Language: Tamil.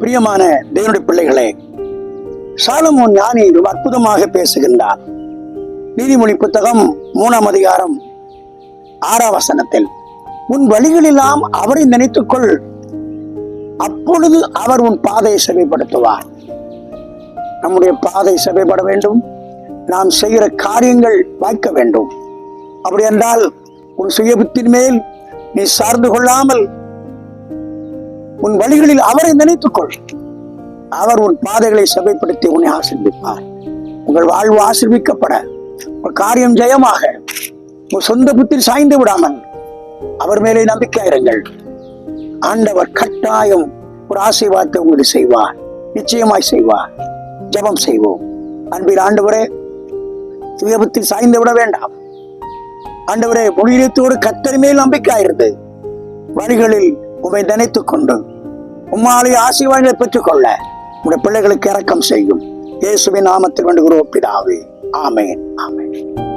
பிரியமான தேவனுடைய பிள்ளைகளே சாலமோன் ஞானி ரொம்ப அற்புதமாக பேசுகின்றார். நீதிமொழி புத்தகம் மூணாம் அதிகாரம் ஆறாம் வசனத்தில் உன் வழிகளெல்லாம் அவரை நினைத்துக்கொள் அப்பொழுது அவர் உன் பாதையை செவைப்படுத்துவார். நம்முடைய பாதை செவைப்பட வேண்டும் நாம் செய்கிற காரியங்கள் வாய்க்க வேண்டும். அப்படி என்றால் உன் சுயபுத்தின் மேல் நீ சார்ந்து கொள்ளாமல் உன் வழிகளில் அவரை நினைத்துக்கொள். அவர் உன் பாதைகளை சபைப்படுத்தி உன்னை ஆசிர்விப்பார் உங்கள் வாழ்வு ஆசிர்விக்கப்பட உங்கள் காரியம் ஜெயமாக உங்கள் சொந்த புத்தில் சாய்ந்து விடாமல் அவர் மேலே நம்பிக்கையிருங்கள் ஆண்டவர் கட்டாயம் ஒரு ஆசீர்வாதத்தை உங்களுக்கு செய்வார். நிச்சயமாய் செய்வார். ஜெபம் செய்வோம். அன்பில் ஆண்டவரே சுயபத்தில் சாய்ந்து விட வேண்டாம். ஆண்டவரே மொழியத்தோடு கத்தரி மேல் நம்பிக்கையாயிருந்து வழிகளில் உமை நினைத்துக் கொண்டு உம்மாலே ஆசீர்வாதங்களை பெற்றுக்கொள்ள உடைய பிள்ளைகளுக்கு இறக்கம் செய்யும். இயேசுவின் நாமத்தில் வேண்டுகிறோம் பிதாவே. ஆமேன். ஆமேன்.